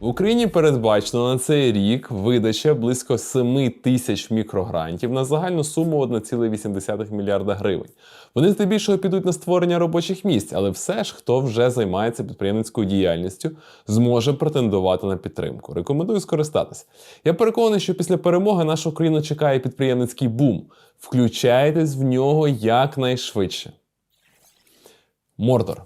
В Україні передбачено на цей рік видача близько 7 тисяч мікрогрантів на загальну суму 1,8 мільярда гривень. Вони здебільшого підуть на створення робочих місць, але все ж, хто вже займається підприємницькою діяльністю, зможе претендувати на підтримку. Рекомендую скористатися. Я переконаний, що після перемоги нашу країну чекає підприємницький бум. Включайтесь в нього якнайшвидше. Мордор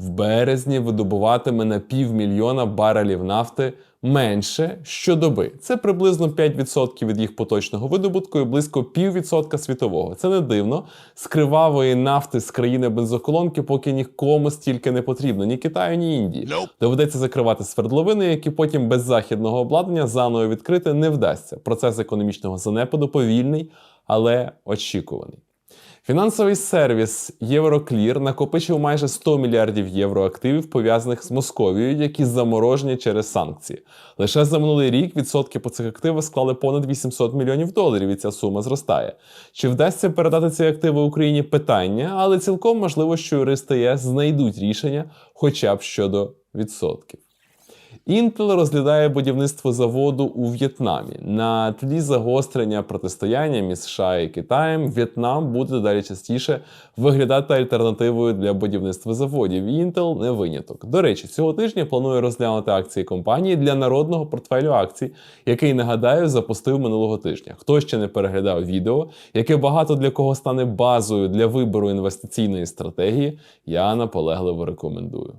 в березні видобуватиме на півмільйона барелів нафти менше щодоби. Це приблизно 5% від їх поточного видобутку і близько піввідсотка світового. Це не дивно. З кривавої нафти з країни бензоколонки поки нікому стільки не потрібно, ні Китаю, ні Індії. Доведеться закривати свердловини, які потім без західного обладнання заново відкрити не вдасться. Процес економічного занепаду повільний, але очікуваний. Фінансовий сервіс Євроклір накопичив майже 100 мільярдів євро активів, пов'язаних з Московією, які заморожені через санкції. Лише за минулий рік відсотки по цих активах склали понад 800 мільйонів доларів, і ця сума зростає. Чи вдасться передати ці активи Україні? Питання, але цілком можливо, що юристи ЄС знайдуть рішення, хоча б щодо відсотків. Intel розглядає будівництво заводу у В'єтнамі. На тлі загострення протистояння між США і Китаєм В'єтнам буде дедалі частіше виглядати альтернативою для будівництва заводів. І Intel не виняток. До речі, цього тижня планує розглянути акції компанії для народного портфелю акцій, який нагадаю запустив минулого тижня. Хто ще не переглядав відео, яке багато для кого стане базою для вибору інвестиційної стратегії, я наполегливо рекомендую.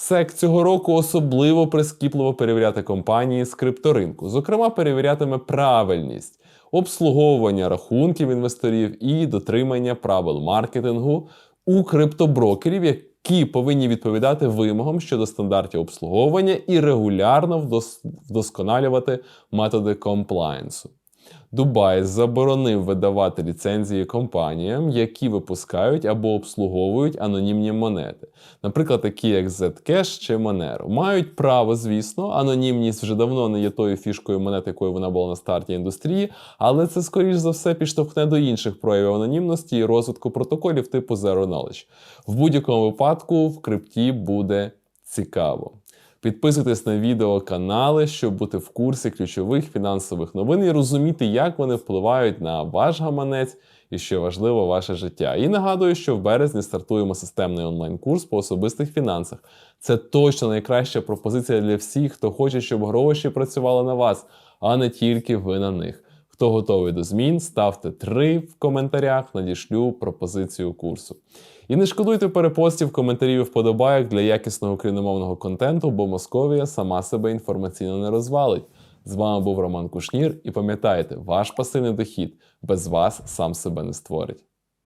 SEC цього року особливо прискіпливо перевіряти компанії з крипторинку. Зокрема, перевірятиме правильність обслуговування рахунків інвесторів і дотримання правил маркетингу у криптоброкерів, які повинні відповідати вимогам щодо стандартів обслуговування і регулярно вдос- вдосконалювати методи комплаєнсу. Дубай заборонив видавати ліцензії компаніям, які випускають або обслуговують анонімні монети, наприклад, такі як Zcash чи Monero. Мають право, звісно, анонімність вже давно не є тою фішкою монет, якою вона була на старті індустрії, але це скоріш за все підштовхне до інших проявів анонімності і розвитку протоколів типу Zero Knowledge. В будь-якому випадку в крипті буде цікаво. Підписуйтесь на відео канали, щоб бути в курсі ключових фінансових новин і розуміти, як вони впливають на ваш гаманець і, що важливо, ваше життя. І нагадую, що в березні стартуємо системний онлайн-курс по особистих фінансах. Це точно найкраща пропозиція для всіх, хто хоче, щоб гроші працювали на вас, а не тільки ви на них. Хто готовий до змін, ставте 3 в коментарях, надішлю пропозицію курсу. І не шкодуйте перепостів, коментарів і вподобайок для якісного україномовного контенту, бо Московія сама себе інформаційно не розвалить. З вами був Роман Кушнір, і пам'ятайте, ваш пасивний дохід без вас сам себе не створить.